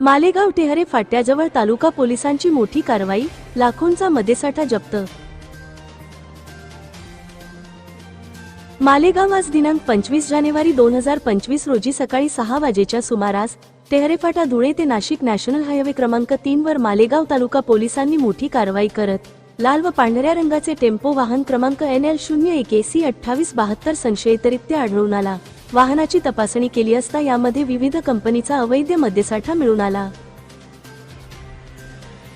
मालेगाव टेहरे फाट्याजवळ तालुका पोलिसांची मोठी कारवाई लाखोंचा मदेसाठा जप्त. मालेगाव आज दिनांक पंचवीस जानेवारी दोन हजार पंचवीस रोजी सकाळी सहा वाजेच्या सुमारास टेहरेफाटा धुळे ते नाशिक नॅशनल हायवे क्रमांक तीन वर मालेगाव तालुका पोलिसांनी मोठी कारवाई करत लाल व पांढऱ्या रंगाचे टेम्पो वाहन क्रमांक एन एल शून्य एक एसी अठ्ठावीस बहात्तर संशयितरित्या आढळून आला. वाहनाची तपासणी केली असता यामध्ये विविध कंपनीचा अवैध मद्यसाठा मिळून आला.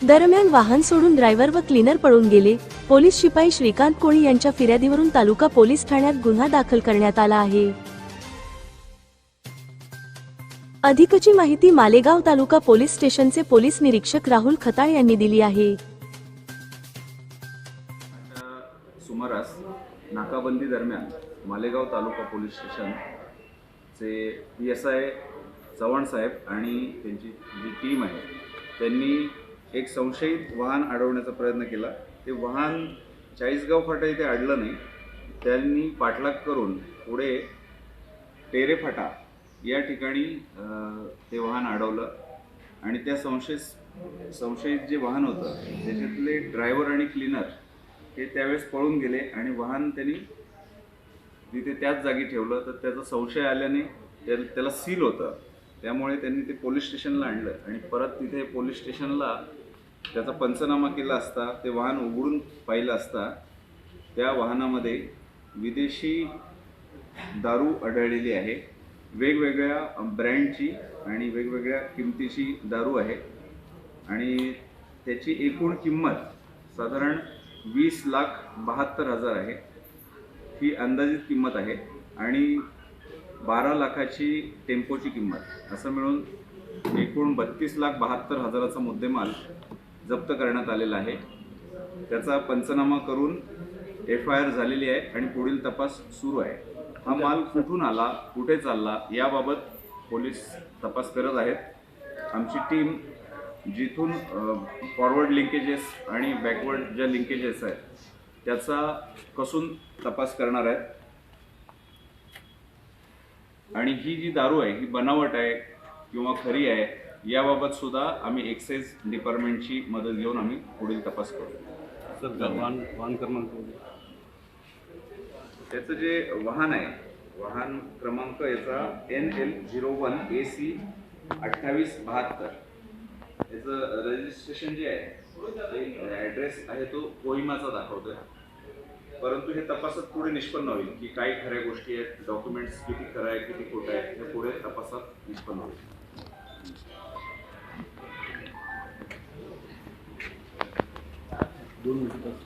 दरम्यान वाहन सोडून ड्रायव्हर व क्लीनर पळून गेले. पोलीस शिपाई श्रीकांत कोळी यांच्या फिर्यादीवरून तालुका पोलीस ठाण्यात गुन्हा दाखल करण्यात आला आहे. अधिकची माहिती मालेगाव तालुका पोलीस स्टेशनचे पोलीस निरीक्षक राहुल खताळ यांनी दिली आहे. सुमारास नाकाबंदी दरम्यान मालेगाव तालुका पोलीस चे पी एस आय चव्हाण साहेब आणि त्यांची जी टीम आहे त्यांनी एक संशयित वाहन अडवण्याचा प्रयत्न केला. ते वाहन चाळीसगाव फाटा इथे अडलं नाही. त्यांनी पाठलाग करून पुढे टेरे फाटा या ठिकाणी ते वाहन अडवलं. आणि त्या संशय संशयित जे वाहन होतं त्याच्यातले ड्रायव्हर आणि क्लीनर हे त्यावेळेस पळून गेले आणि वाहन त्यांनी तिथे त्याच जागी ठेवलं तर त्याचा संशय आल्याने त्या त्याला सील होतं. त्यामुळे त्यांनी ते पोलीस स्टेशनला आणलं आणि परत तिथे पोलीस स्टेशनला त्याचा पंचनामा केला असता ते वाहन उघडून पाहिलं असता त्या वाहनामध्ये विदेशी दारू आढळलेली आहे. वेगवेगळ्या ब्रँडची आणि वेगवेगळ्या किमतीची दारू आहे. आणि त्याची एकूण किंमत साधारण वीस लाख बहात्तर हजार आहे. ही अंदाजित किंमत आहे आणि बारा लाखाची टेम्पोची किंमत असं मिळून एकूण बत्तीस लाख बहात्तर हजाराचा मुद्देमाल जप्त करण्यात आलेला आहे. त्याचा पंचनामा करून एफ आय आर झालेली आहे आणि पुढील तपास सुरू आहे. हा माल कुठून आला कुठे चालला याबाबत पोलीस तपास करत आहेत. आमची टीम जिथून फॉरवर्ड लिंकेजेस आणि बॅकवर्ड ज्या लिंकेजेस आहेत त्याचा कसून तपास करणार आहेत. आणि ही जी दारू आहे ही बनावट आहे किंवा खरी आहे याबाबत सुद्धा आम्ही एक्साईज डिपार्टमेंटची मदत घेऊन आम्ही पुढील तपास करू. सर वाहन वाहन क्रमांक त्याचं जे वाहन आहे वाहन क्रमांक याचा N L zero one A C अठ्ठावीस बहात्तर. याचं रजिस्ट्रेशन जे आहे ते ॲड्रेस आहे तो कोहिमाचा दाखवतोय. परंतु हे तपासात पुढे निष्पन्न होईल की काय खऱ्या गोष्टी आहेत डॉक्युमेंट्स किती खरं आहे किती खोटं आहे हे पुढे तपासात निष्पन्न होईल. दोन मिनिटात